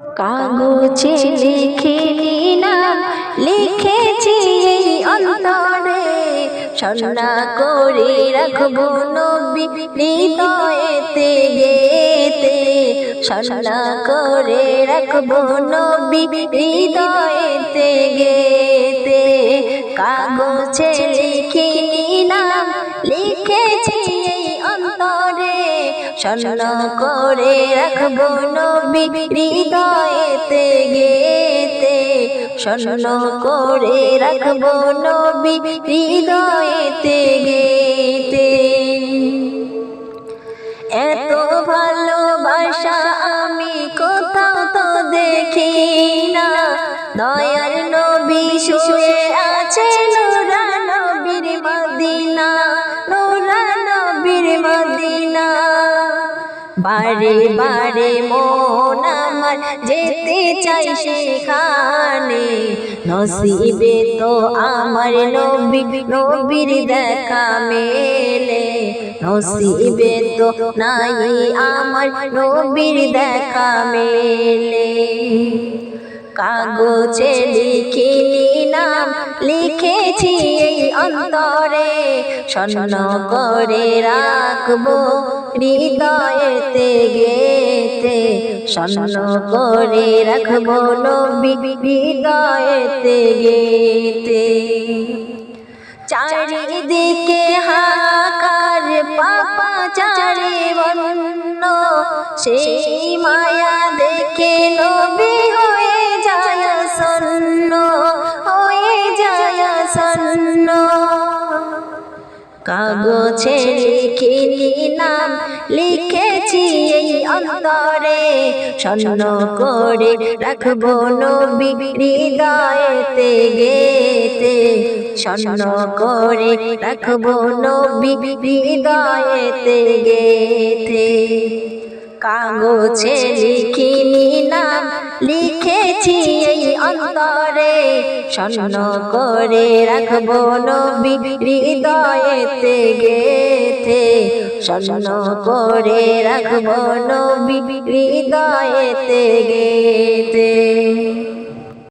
কাগজে লিখে নাম লিখেছি অন্তরে। সন্না করে রাখব নবী হৃদয়েতে গেতে সন্না করে রাখব নবী হৃদয়েতে গেতে কাগজে লিখে নাম লিখেছি অন্তরে। স্বর্ণ করে রাখব নবী হৃদয়েতে গেতে, স্বর্ণ করে রাখব নবী হৃদয়েতে গেতে। এত ভালোবাসা আমি কোথাও তো দেখি না। দয়ার নবী শুয়ে আছে, নোরা নবীর মদিনা, নোরা নবীর মদিনা বারে বারে মন আমার যেতে চাই সেখানে। নসিবে তো আমার নবী নবীর দেখা মেলে। নসিবে তো নাই আমার নবীর দেখা মেলে। কাগজে লিখিনি নাম, লিখেছি এই অন্তরে। স্বর্ণ করে রাখব হৃদয়েতে গেতে স্বর্ণ করে রাখব নবী হৃদয়েতে গেতে চারিদিকে হাকার পাপা চারি বন্য। সেই মায়া দেখে কাগজে লিখিনি নাম লিখেছি এই অন্তরে। স্বর্ণ করে রাখব নবী হৃদয়েতে গেতে। স্বর্ণ করে রাখব নবী হৃদয়েতে গেতে। কাগজে লিখিনি নাম লিখেছি এই অন্তরে। স্বর্ণ করে রাখব নবী হৃদয়েতে গেতে স্বর্ণ করে রাখব নবী হৃদয়েতে গেতে